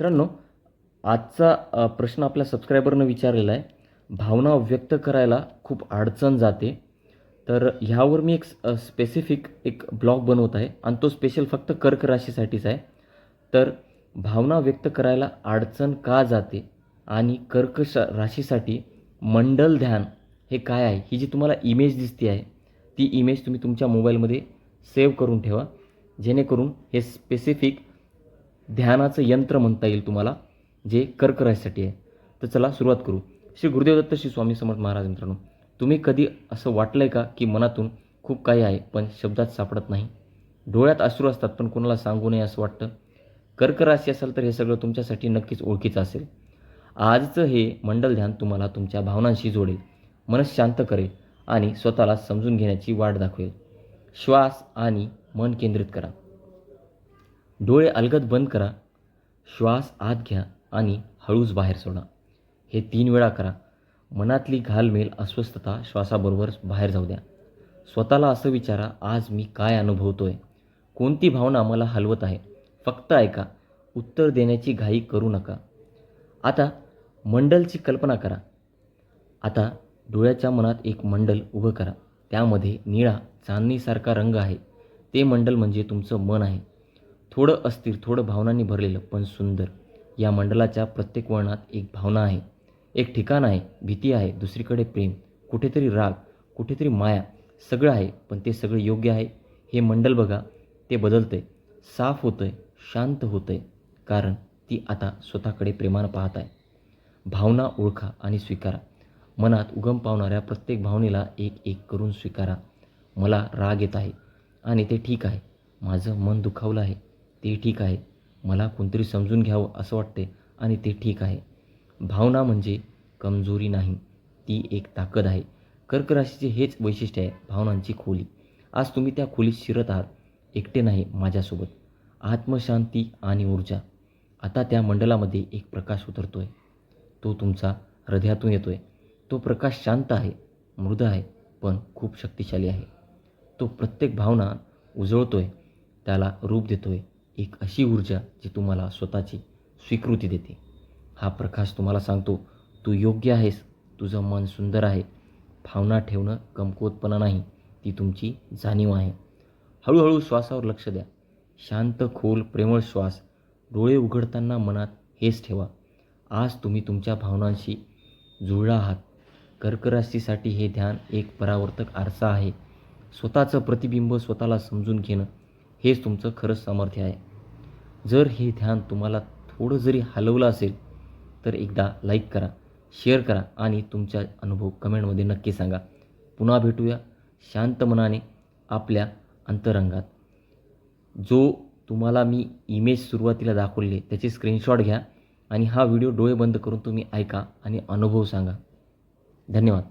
मित्रांनो आजचा प्रश्न आपल्या सबस्क्रायबरनं विचारलेला आहे. भावना व्यक्त करायला खूप अडचण जाते. तर ह्यावर मी एक स्पेसिफिक एक ब्लॉग बनवत आहे आणि तो स्पेशल फक्त कर्क राशीसाठीच आहे. तर भावना व्यक्त करायला अडचण का जाते आणि कर्क श राशीसाठी मंडल ध्यान हे काय आहे? ही जी तुम्हाला इमेज दिसते आहे ती इमेज तुम्ही तुमच्या मोबाईलमध्ये सेव्ह करून ठेवा. जेणेकरून हे स्पेसिफिक ध्यानाचं यंत्र म्हणता येईल तुम्हाला जे कर्करासाठी आहे. तर चला सुरुवात करू. श्री गुरुदेव दत्त श्री स्वामी समर्थ महाराज मित्रांनो तुम्ही कधी असं वाटलं आहे का की मनातून खूप काही आहे पण शब्दात सापडत नाही? डोळ्यात अश्रू असतात पण कोणाला सांगू नये असं वाटतं? कर्कराशी असाल असेल तर हे सगळं तुमच्यासाठी नक्कीच ओळखीचं असेल. आजचं हे मंडल ध्यान तुम्हाला तुमच्या भावनांशी जोडेल मनस शांत करेल आणि स्वतःला समजून घेण्याची वाट दाखवेल. श्वास आणि मन केंद्रित करा. डोळे अलगद बंद करा श्वास आत घ्या आणि हळूच बाहेर सोडा. हे तीन वेळा करा. मनातली घालमेल अस्वस्थता श्वासाबरोबर बाहेर जाऊ द्या. स्वतःला असं विचारा आज मी काय अनुभवतोय? कोणती भावना मला हलवत आहे? फक्त ऐका. उत्तर देण्याची घाई करू नका. आता मंडलची कल्पना करा. आता डोळ्याच्या मनात एक मंडल उभं करा. त्यामध्ये निळा चांदणीसारखा रंग आहे. ते मंडल म्हणजे तुमचं मन आहे. थोडं अस्थिर थोडं भावनांनी भरलेलं पण सुंदर. या मंडलाच्या प्रत्येक वळणात एक भावना आहे. एक ठिकाण आहे भीती आहे दुसरीकडे प्रेम. कुठेतरी राग कुठेतरी माया. सगळं आहे पण ते सगळं योग्य आहे. हे मंडल बघा ते बदलतं आहे साफ होतं आहे शांत होतं आहे कारण ती आता स्वतःकडे प्रेमानं पाहत आहे. भावना ओळखा आणि स्वीकारा. मनात उगम पावणाऱ्या प्रत्येक भावनेला एक एक करून स्वीकारा. मला राग येत आहे आणि ते ठीक आहे. माझं मन दुखावलं आहे. ते ठीक आहे. मला कोणतरी समजून घ्यावं असं वाटते आणि ते ठीक आहे. भावना म्हणजे कमजोरी नाही. ती एक ताकद आहे. कर्क राशीचे हेच वैशिष्ट्य आहे भावनांची खोली. आज तुम्ही त्या खोलीत शिरत आहात. एकटे नाही माझ्यासोबत. आत्मशांती आणि ऊर्जा. आता त्या मंडलामध्ये एक प्रकाश उतरतो आहे तो तुमचा हृदयातून येतो आहे तो प्रकाश शांत आहे मृद आहे पण खूप शक्तिशाली आहे. तो प्रत्येक भावना उजळतो आहे त्याला रूप देतो आहे एक अशी ऊर्जा जी तुम्हाला स्वतःची स्वीकृती देते. हा प्रकाश तुम्हाला सांगतो तू योग्य आहेस तुझं मन सुंदर आहे. भावना ठेवणं कमकुवतपणा नाही ती तुमची जाणीव आहे. हळूहळू श्वासावर लक्ष द्या. शांत खोल प्रेमळ श्वास डोळे उघडताना मनात हेच ठेवा. आज तुम्ही तुमच्या भावनांशी जुळला आहात. कर्कराशीसाठी हे ध्यान एक परावर्तक आरसा आहे. स्वतःचं प्रतिबिंब स्वतःला समजून घेणं हेच तुमचं खरंच सामर्थ्य आहे. जर हे ध्यान तुम्हाला थोडं जरी हलवलं असेल तर एकदा लाईक करा शेअर करा आणि तुमचा अनुभव कमेंटमध्ये नक्की सांगा. पुन्हा भेटूया शांत मनाने आपल्या अंतरंगात. जो तुम्हाला मी इमेज सुरुवातीला दाखवले त्याचे स्क्रीनशॉट घ्या आणि हा व्हिडिओ डोळे बंद करून तुम्ही ऐका आणि अनुभव सांगा. धन्यवाद.